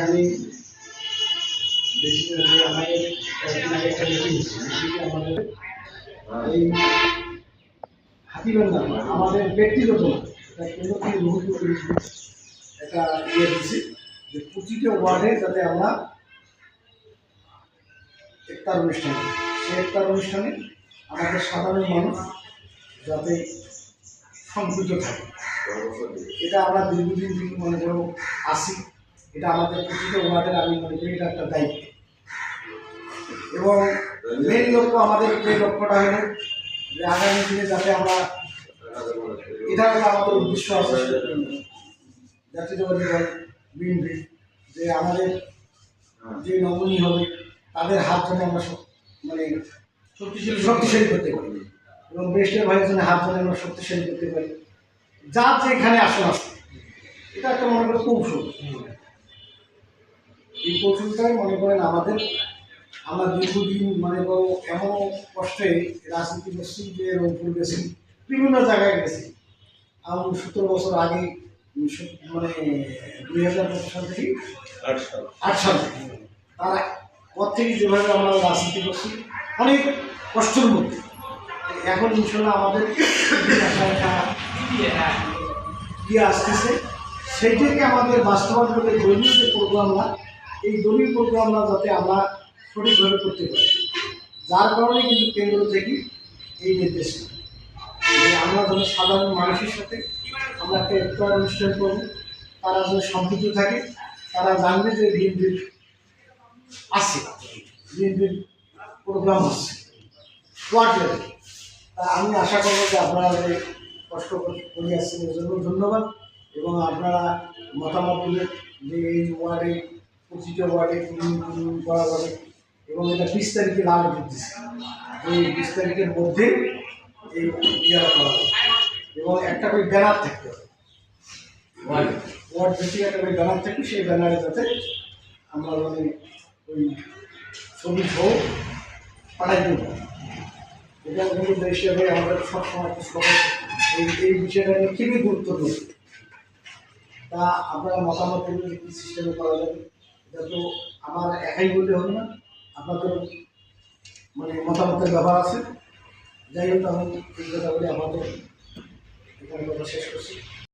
আমি বেশি আমাদের আমাদের এই হাতিবান্ধা আমাদের ব্যক্তিগত না। একটা ইয়ে দিচ্ছি যে প্রতিটা ওয়ার্ডে যাতে আমরা ইফতার অনুষ্ঠান। সেই ইফতার অনুষ্ঠানে আমাদের সাধারণ মানুষ যাতে সংযুক্ত থাকে এটা আমরা দীর্ঘদিন থেকে মনে করো আসি এটা আমাদের প্রতিটা ওয়ার্ডের আমি মনে করি এটা একটা দায়িত্ব এবং মেন লক্ষ্য আমাদের যে লক্ষ্যটা হলো যে আগামী দিনে যাতে আমরা এটা আমাদের উদ্দেশ্য আছে। জাতীয়তাবাদী দল বিএনপি যে আমাদের যে নমনী হবে তাদের হাত যেন আমরা মানে শক্তিশালী শক্তিশালী করতে পারি। এবং বেস্টের ভাইয়ের জন্য হাত যেন আমরা শক্তিশালী করতে পারি। যার যেখানে আসন আছে এটা একটা মনে করো কৌশল। এই কৌশলটাই মনে করেন আমাদের আমরা দীর্ঘদিন মনে করো এমন কষ্টে রাজনীতি করছি যে রংপুর গেছি বিভিন্ন জায়গায় গেছি। আমি সতেরো বছর আগে মানে দুই হাজার সাল থেকে আট সাল। থেকে। তারা পর থেকে যেভাবে আমরা রাজনীতি করছি অনেক কষ্টের মধ্যে। এখন ইনশাল্লাহ আমাদের ইয়ে আসতেছে সেইটাকে আমাদের বাস্তবায়ন করতে দলীয় যে প্রোগ্রামটা এই দলীয় প্রোগ্রামটা যাতে আমরা সঠিকভাবে করতে পারি। যার কারণে কিন্তু কেন্দ্র থেকে এই নির্দেশ আমরা যেন সাধারণ মানুষের সাথে আমরা একটা ইফতার অনুষ্ঠান করব। তারা যেন সম্পৃক্ত থাকে। তারা জানবে যে বিএনপির আছে, বিএনপির প্রোগ্রাম আছে। ওয়ার্ড আমি আশা করব যে আপনারা যে কষ্ট করে আসছেন এর জন্য ধন্যবাদ। এবং আপনারা মতামত যে এই ওয়ার্ডে প্রতিটা ওয়ার্ডে করা যাবে এবং এটা বিশ তারিখে লাল দিচ্ছে এই বিশ তারিখের মধ্যে এই ইয়েটা করা হবে। এবং একটা করে ব্যানার থাকতে হবে। ওয়ার্ড ভিত্তিক একটা করে ব্যানার থাকবে সেই ব্যানারে যাতে আমরা মানে ওই ছবি সহ পাঠাই দেবো। এটা কিন্তু হিসেবে আমরা সবসময় এই এই বিষয়টা নিয়ে খুবই গুরুত্ব দিই। তা আপনারা মতামত করবেন কী সিস্টেমে করা যাবে? এটা তো আমার একাই বললে হবে না। আপনাদের মানে মতামতের ব্যাপার আছে। যাই হোক আমি এই কথাগুলি আমাদের এখানে কথা শেষ করছি।